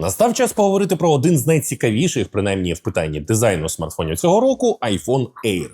Настав час поговорити про один з найцікавіших, принаймні в питанні дизайну смартфонів цього року iPhone Air.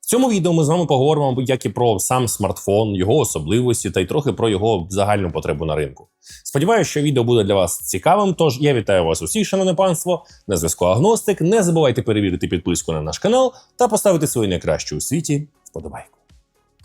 В цьому відео ми з вами поговоримо як і про сам смартфон, його особливості та й трохи про його загальну потребу на ринку. Сподіваюся, що відео буде для вас цікавим. Тож я вітаю вас усіх, шановне панство, на зв'язку Агностик. Не забувайте перевірити підписку на наш канал та поставити свою найкращу у світі вподобайку.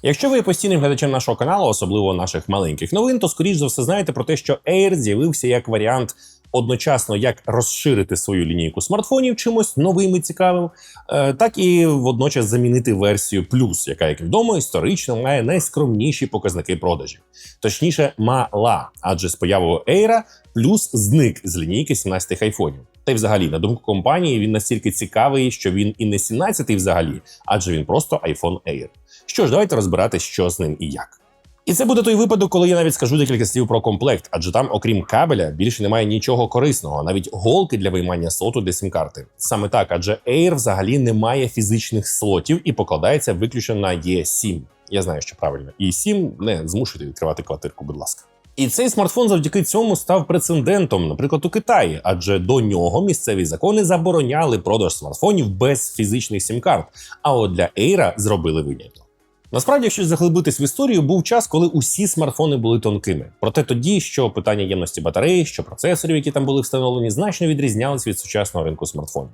Якщо ви є постійним глядачем нашого каналу, особливо наших маленьких новин, то скоріш за все знаєте про те, що Air з'явився як варіант одночасно як розширити свою лінійку смартфонів чимось новим і цікавим, е, так і водночас замінити версію Plus, яка, як відомо, історично має найскромніші показники продажів. Точніше, мала, адже з появою Air Plus зник з лінійки 17 айфонів. Та й взагалі, на думку компанії, він настільки цікавий, що він і не 17-й взагалі, адже він просто iPhone Air. Що ж, давайте розбирати, що з ним і як. І це буде той випадок, коли я навіть скажу декілька слів про комплект, адже там, окрім кабеля, більше немає нічого корисного, навіть голки для виймання слоту для сім-карти. Саме так, адже Air взагалі не має фізичних слотів і покладається виключно на E7. Я знаю, що правильно, і 7 не змушуйте відкривати квартирку, будь ласка. І цей смартфон завдяки цьому став прецедентом, наприклад, у Китаї, адже до нього місцеві закони забороняли продаж смартфонів без фізичних сім-карт. А от для Air зробили виняток. Насправді, якщо заглибитись в історію, був час, коли усі смартфони були тонкими. Проте тоді, що питання ємності батареї, що процесорів, які там були встановлені, значно відрізнялись від сучасного ринку смартфонів.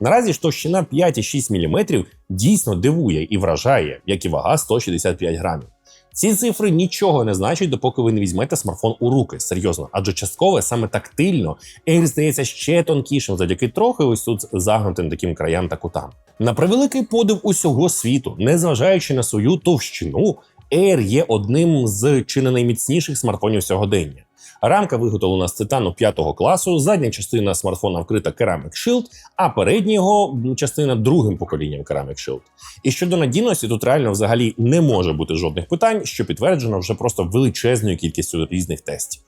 Наразі ж товщина 5,6 мм дійсно дивує і вражає, як і вага 165 грамів. Ці цифри нічого не значать, допоки ви не візьмете смартфон у руки. Серйозно, адже частково саме тактильно Air здається ще тонкішим завдяки трохи ось тут загнутим таким краям та кутам. На превеликий подив усього світу, незважаючи на свою товщину, Air є одним з чи не найміцніших смартфонів сьогодення. Рамка виготовлена з титану 5 класу, задня частина смартфона вкрита Ceramic Shield, а передня його частина другим поколінням Ceramic Shield. І щодо надійності, тут реально взагалі не може бути жодних питань, що підтверджено вже просто величезною кількістю різних тестів.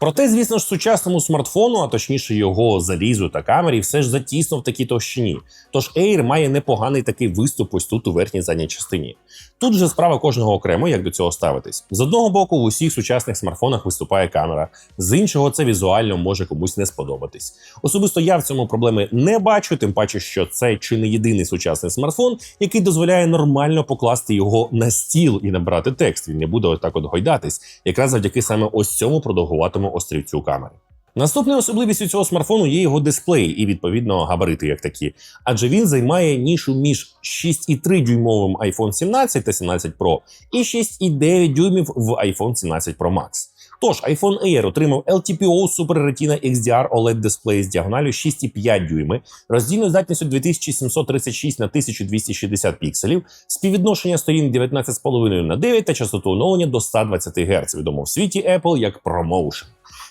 Проте, звісно ж, сучасному смартфону, а точніше його залізу та камері, все ж затісно в такій товщині. Тож Air має непоганий такий виступ ось тут у верхній задній частині. Тут же справа кожного окремо, як до цього ставитись. З одного боку, в усіх сучасних смартфонах виступає камера, з іншого, це візуально може комусь не сподобатись. Особисто я в цьому проблеми не бачу, тим паче, що це чи не єдиний сучасний смартфон, який дозволяє нормально покласти його на стіл і набрати текст. Він не буде отак от гойдатись, якраз завдяки саме ось цьому продовгуватому острівцю камери. Наступною особливістю цього смартфону є його дисплей і відповідно габарити, як такі, адже він займає нішу між 6,3 дюймовим iPhone 17 та 17 Pro і 6,9 дюймів в iPhone 17 Pro Max. Тож iPhone Air отримав LTPO Super Retina XDR OLED дисплей з діагоналю 6,5 дюйми, роздільною здатністю 2736 на 1260 пікселів, співвідношення сторін 19,5 на 9 та частоту оновлення до 120 Гц, відомо в світі Apple як ProMotion.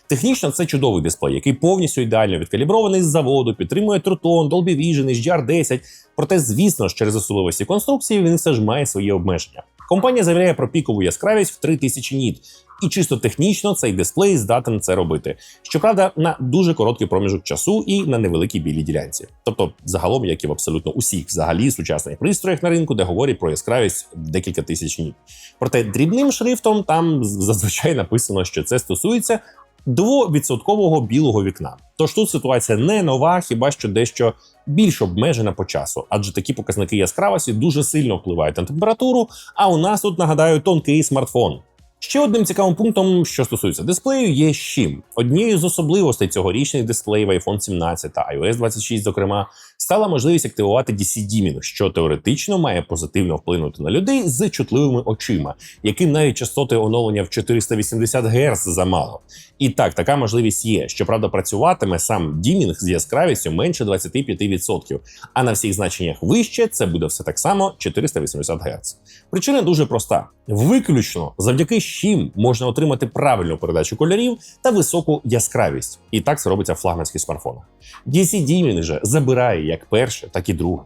Технічно це чудовий дисплей, який повністю ідеально відкалібрований з заводу, підтримує Truton, Dolby Vision, HDR10. Проте, звісно ж, через особливості конструкції він все ж має свої обмеження. Компанія заявляє про пікову яскравість в 3000 ніт, і чисто технічно цей дисплей здатен це робити. Щоправда, на дуже короткий проміжок часу і на невеликій білій ділянці. Тобто, загалом, як і в абсолютно усіх взагалі сучасних пристроях на ринку, де говорять про яскравість декілька тисяч ніт. Проте дрібним шрифтом там зазвичай написано, що це стосується. Двовідсоткового білого вікна. Тож тут ситуація не нова, хіба що дещо більш обмежена по часу, адже такі показники яскравості дуже сильно впливають на температуру. А у нас тут нагадаю тонкий смартфон. Ще одним цікавим пунктом, що стосується дисплею, є щим. Однією з особливостей цьогорічних дисплеїв iPhone 17 та iOS 26, зокрема, стала можливість активувати DC-дімінг, що теоретично має позитивно вплинути на людей з чутливими очима, яким навіть частоти оновлення в 480 Гц замало. І так, така можливість є. Щоправда, працюватиме сам дімінг з яскравістю менше 25%, а на всіх значеннях вище це буде все так само 480 Гц. Причина дуже проста: виключно завдяки чим можна отримати правильну передачу кольорів та високу яскравість. І так це робиться в флагманських смартфонах. DC Dimming же забирає як перше, так і друге.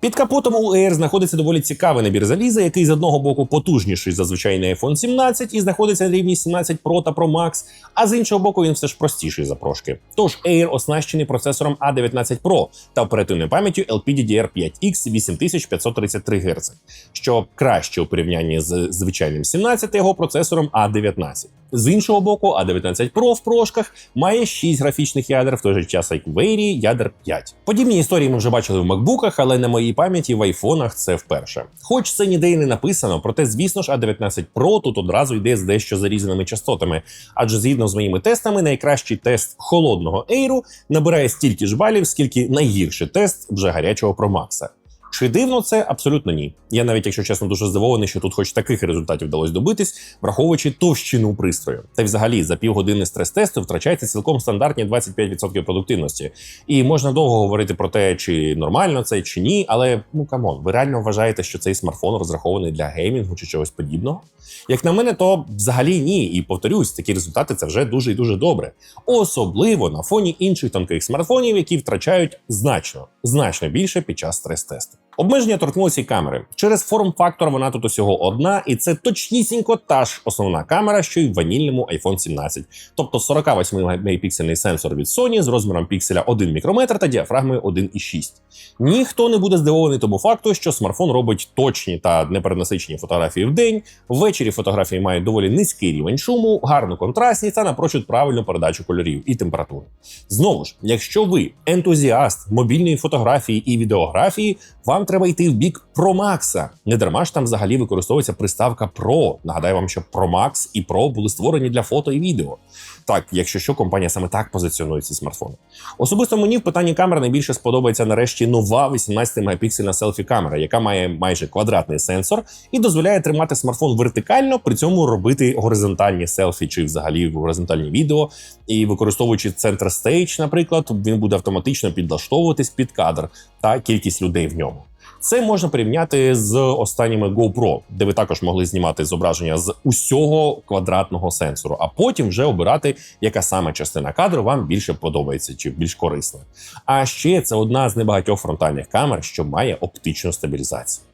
Під капотом у Air знаходиться доволі цікавий набір заліза, який з одного боку потужніший за звичайний iPhone 17 і знаходиться на рівні 17 Pro та Pro Max, а з іншого боку, він все ж простіший за прошки. Тож Air оснащений процесором A19 Pro та оперативною пам'яттю LPDDR5X 8533 Гц, що краще у порівнянні з звичайним 17 та його процесором A19. З іншого боку, A19 Pro в прошках має 6 графічних ядер, в той же час як в ядер 5. Подібні історії ми вже бачили в макбуках, але на моїй пам'яті в айфонах це вперше. Хоч це ніде й не написано, проте, звісно ж, A19 Pro тут одразу йде з дещо зарізаними частотами. Адже згідно з моїми тестами, найкращий тест холодного Air набирає стільки ж балів, скільки найгірший тест вже гарячого Max. Чи дивно це? Абсолютно ні. Я навіть, якщо чесно, дуже здивований, що тут хоч таких результатів вдалося добитись, враховуючи товщину пристрою. Та й взагалі за півгодини стрес-тесту втрачається цілком стандартні 25% продуктивності. І можна довго говорити про те, чи нормально це, чи ні. Але ну камон, ви реально вважаєте, що цей смартфон розрахований для геймінгу чи чогось подібного? Як на мене, то взагалі ні. І повторюсь, такі результати це вже дуже і дуже добре. Особливо на фоні інших тонких смартфонів, які втрачають значно, значно більше під час стрес-тесту. Обмеження торкнулися й камери. Через форм-фактор вона тут усього одна, і це точнісінько та ж основна камера, що й в ванільному iPhone 17. Тобто 48 мегапіксельний сенсор від Sony з розміром пікселя 1 мікрометр та діафрагмою 1,6. Ніхто не буде здивований тому факту, що смартфон робить точні та неперенасичені фотографії в день. Ввечері фотографії мають доволі низький рівень шуму, гарну контрастність та напрочуд правильну передачу кольорів і температури. Знову ж, якщо ви ентузіаст мобільної фотографії і відеографії, вам треба йти в бік Pro Max. Не дарма ж там взагалі використовується приставка Pro. Нагадаю вам, що Pro Max і Pro були створені для фото і відео. Так, якщо що, компанія саме так позиціонує ці смартфони. Особисто мені в питанні камер найбільше сподобається нарешті нова 18 мегапіксельна селфі камера, яка має майже квадратний сенсор і дозволяє тримати смартфон вертикально, при цьому робити горизонтальні селфі чи взагалі горизонтальні відео. І використовуючи центр стейдж, наприклад, він буде автоматично підлаштовуватись під кадр та кількість людей в ньому. Це можна порівняти з останніми GoPro, де ви також могли знімати зображення з усього квадратного сенсору, а потім вже обирати, яка саме частина кадру вам більше подобається чи більш корисна. А ще це одна з небагатьох фронтальних камер, що має оптичну стабілізацію.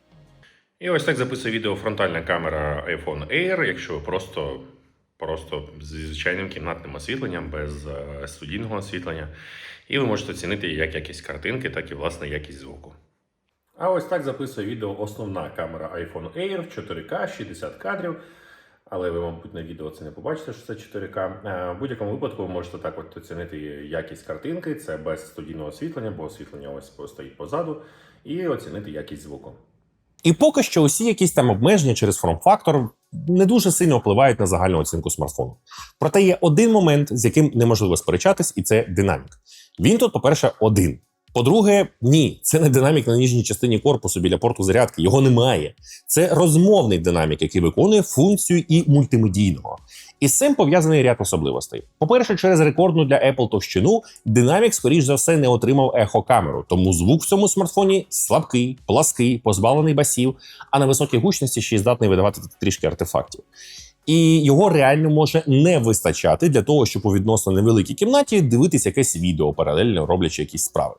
І ось так записує відео фронтальна камера iPhone Air, якщо ви просто, просто зі звичайним кімнатним освітленням, без е, студійного освітлення. І ви можете оцінити як якість картинки, так і власне якість звуку. А ось так записує відео основна камера iPhone Air в 4К 60 кадрів. Але ви, мабуть, на відео це не побачите, що це 4К. Е, В будь-якому випадку ви можете так от оцінити якість картинки, це без студійного освітлення, бо освітлення ось стоїть позаду, і оцінити якість звуку. І поки що усі якісь там обмеження через форм-фактор не дуже сильно впливають на загальну оцінку смартфону. Проте є один момент, з яким неможливо сперечатись, і це динамік. Він тут, по-перше, один. По-друге, ні, це не динамік на ніжній частині корпусу біля порту зарядки. Його немає. Це розмовний динамік, який виконує функцію і мультимедійного. І з цим пов'язаний ряд особливостей. По-перше, через рекордну для Apple товщину динамік, скоріш за все, не отримав ехокамеру, тому звук в цьому смартфоні слабкий, плаский, позбавлений басів, а на високій гучності ще й здатний видавати трішки артефактів. І його реально може не вистачати для того, щоб у відносно невеликій кімнаті дивитись якесь відео, паралельно роблячи якісь справи.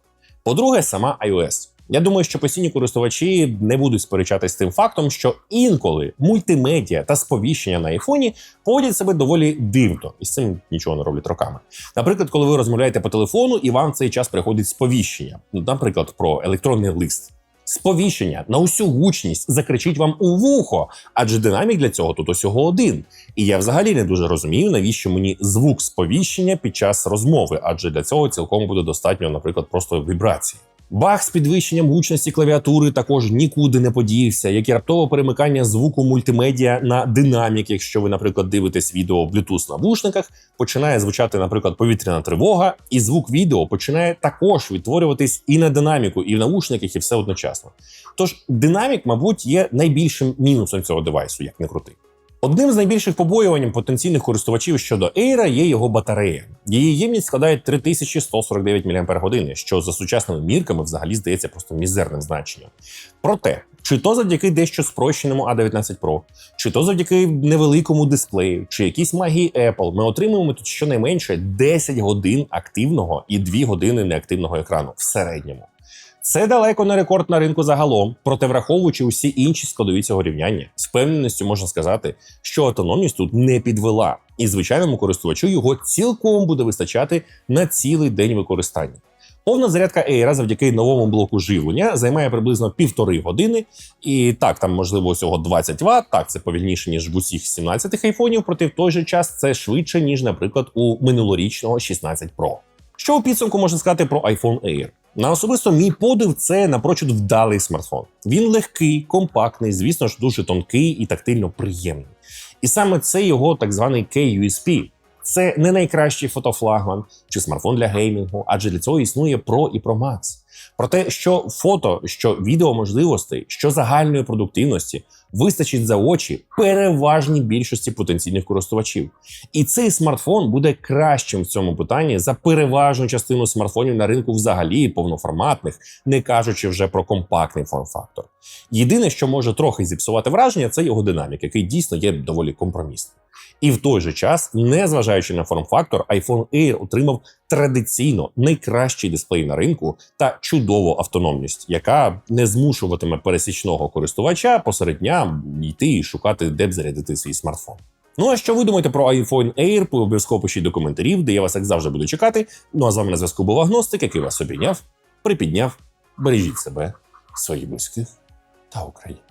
По-друге, сама iOS. Я думаю, що постійні користувачі не будуть сперечатись з тим фактом, що інколи мультимедіа та сповіщення на айфоні поводять себе доволі дивно, і з цим нічого не роблять роками. Наприклад, коли ви розмовляєте по телефону, і вам в цей час приходить сповіщення, ну, наприклад, про електронний лист. Сповіщення на усю гучність закричить вам у вухо, адже динамік для цього тут усього один. І я взагалі не дуже розумію, навіщо мені звук сповіщення під час розмови, адже для цього цілком буде достатньо, наприклад, просто вібрації. Баг з підвищенням гучності клавіатури також нікуди не подівся, як і раптове перемикання звуку мультимедіа на динамік, якщо ви, наприклад, дивитесь відео в Bluetooth навушниках, починає звучати, наприклад, повітряна тривога, і звук відео починає також відтворюватись і на динаміку, і в навушниках, і все одночасно. Тож динамік, мабуть, є найбільшим мінусом цього девайсу, як не крути. Одним з найбільших побоювань потенційних користувачів щодо Air є його батарея. Її ємність складає 3149 мАч, що за сучасними мірками взагалі здається просто мізерним значенням. Проте, чи то завдяки дещо спрощеному A19 Pro, чи то завдяки невеликому дисплею, чи якійсь магії Apple, ми отримуємо тут щонайменше 10 годин активного і 2 години неактивного екрану в середньому. Це далеко не рекорд на ринку загалом, проте враховуючи усі інші складові цього рівняння, з певненістю можна сказати, що автономність тут не підвела, і звичайному користувачу його цілком буде вистачати на цілий день використання. Повна зарядка Air завдяки новому блоку живлення займає приблизно півтори години. І так, там можливо всього 20 Вт. Так, це повільніше ніж в усіх 17 айфонів, проте в той же час це швидше ніж, наприклад, у минулорічного 16 Pro. Що у підсумку можна сказати про iPhone Air? На особисто мій подив це напрочуд вдалий смартфон. Він легкий, компактний, звісно ж, дуже тонкий і тактильно приємний. І саме це його так званий KUSP. Це не найкращий фотофлагман чи смартфон для геймінгу, адже для цього існує Pro і Pro Max. Про те, що фото, що відео можливостей, що загальної продуктивності вистачить за очі переважній більшості потенційних користувачів. І цей смартфон буде кращим в цьому питанні за переважну частину смартфонів на ринку взагалі повноформатних, не кажучи вже про компактний форм-фактор. Єдине, що може трохи зіпсувати враження, це його динамік, який дійсно є доволі компромісним. І в той же час, незважаючи на форм-фактор, iPhone Air отримав традиційно найкращий дисплей на ринку та чудову автономність, яка не змушуватиме пересічного користувача посеред дня йти і шукати, де б зарядити свій смартфон. Ну а що ви думаєте про iPhone Air? Обов'язково пишіть до коментарів, де я вас як завжди буду чекати. Ну а з вами на зв'язку був Агностик, який вас обійняв, припідняв. Бережіть себе, своїх близьких та Україну.